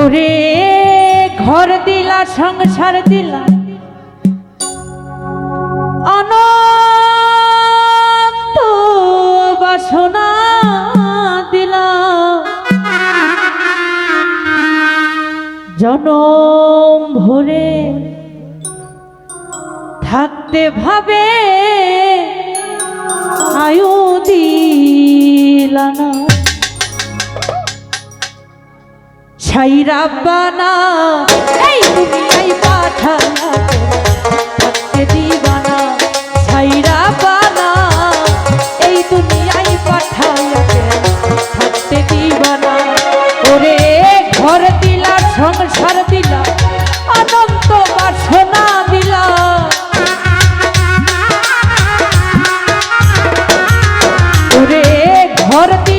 ওরে ঘর দিলা সংসার দিলা। অনন্ত বাসনা দিলা। জনম ভরে থাকতে ভাবে আয়ু দিলা না ছাইরা বানা। এই! দুনিয়ায় ঘর দিলা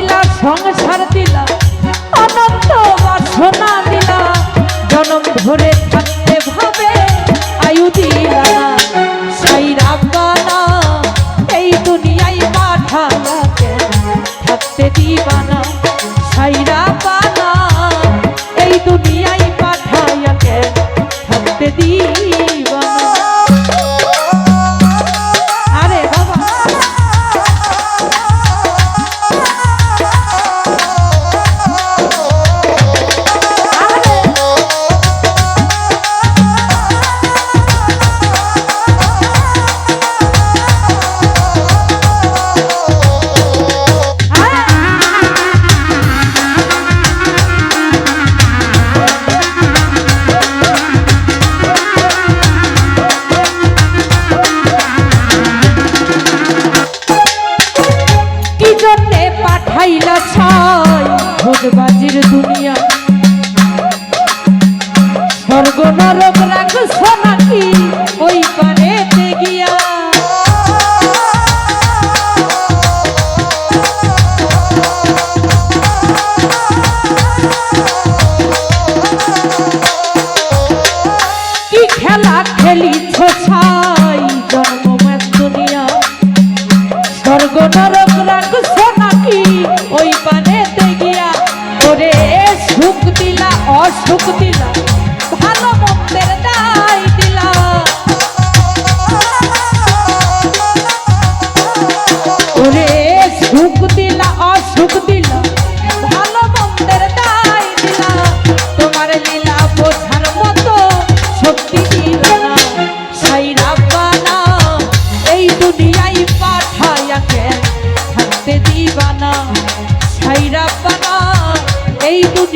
নরক রাখছ নাকি ওই পারেতে গিয়া। কি খেলা খেলি ছাই? ওরে সুখ দিলা, অসুখ দিলা। ভালো মন্দের তোমার লীলা বোঝার মতো শক্তি দিল সাইরা বানা, এই দুনিয়ায় পাঠায়াকে দিবানা সাইরা বানা, এই দুনিয়ায়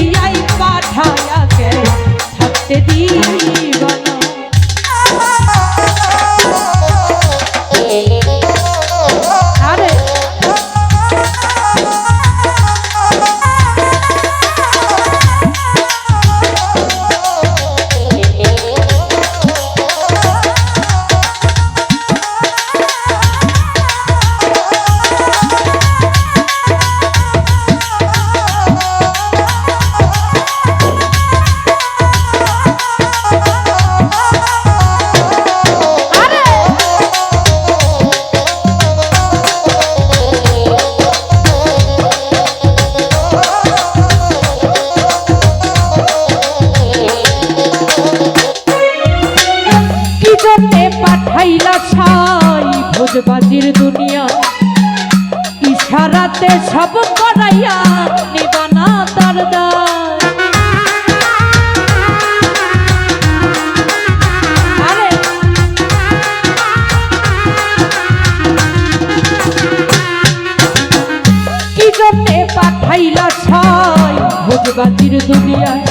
ভোজবাজির দুনিয়ায়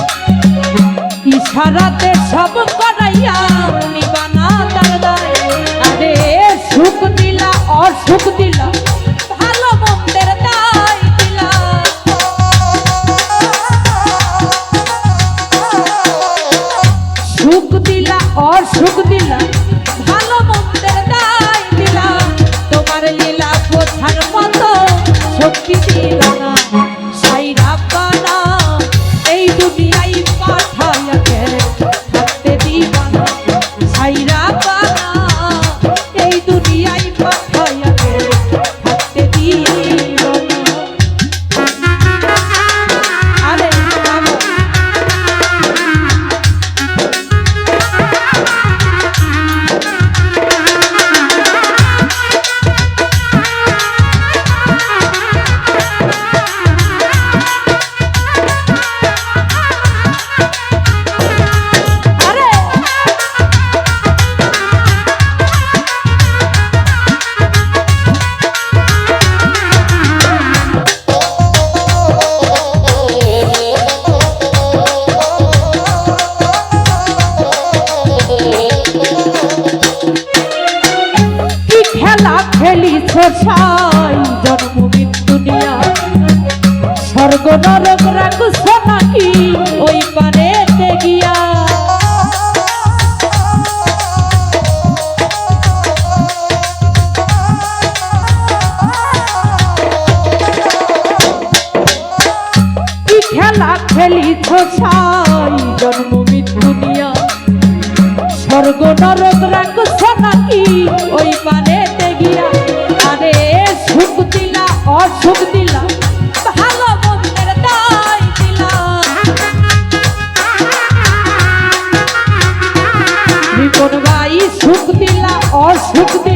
ইশারাতে সব করাইয়া নিবানা তার দায়। আরে সুখ দিলা অসুখ দিলা নিয়া। স্বর্গ নরক নাকি ওই গিয়া? খেলা খেলি নিয়া? স্বর্গ নরক নাকি ওই পারেতে অসুখ দিলা ভালো মন্দের দায় দিলা। রিপন ভাই সুখ দিলা অসুখ দিলা।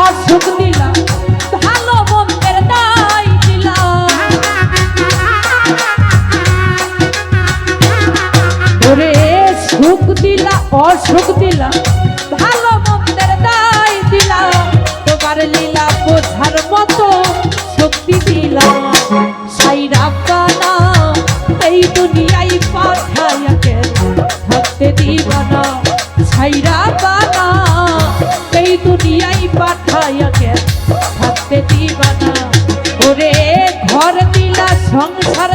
অসুখ দিলা, ভালো মন্দের দায় দিলা। ওরে, সুখ দিলা, অসুখ দিলা, ভালো মন্দের দায় দিলাম তোমার লীলা বোঝার মতো শক্তি দিলা। সংসার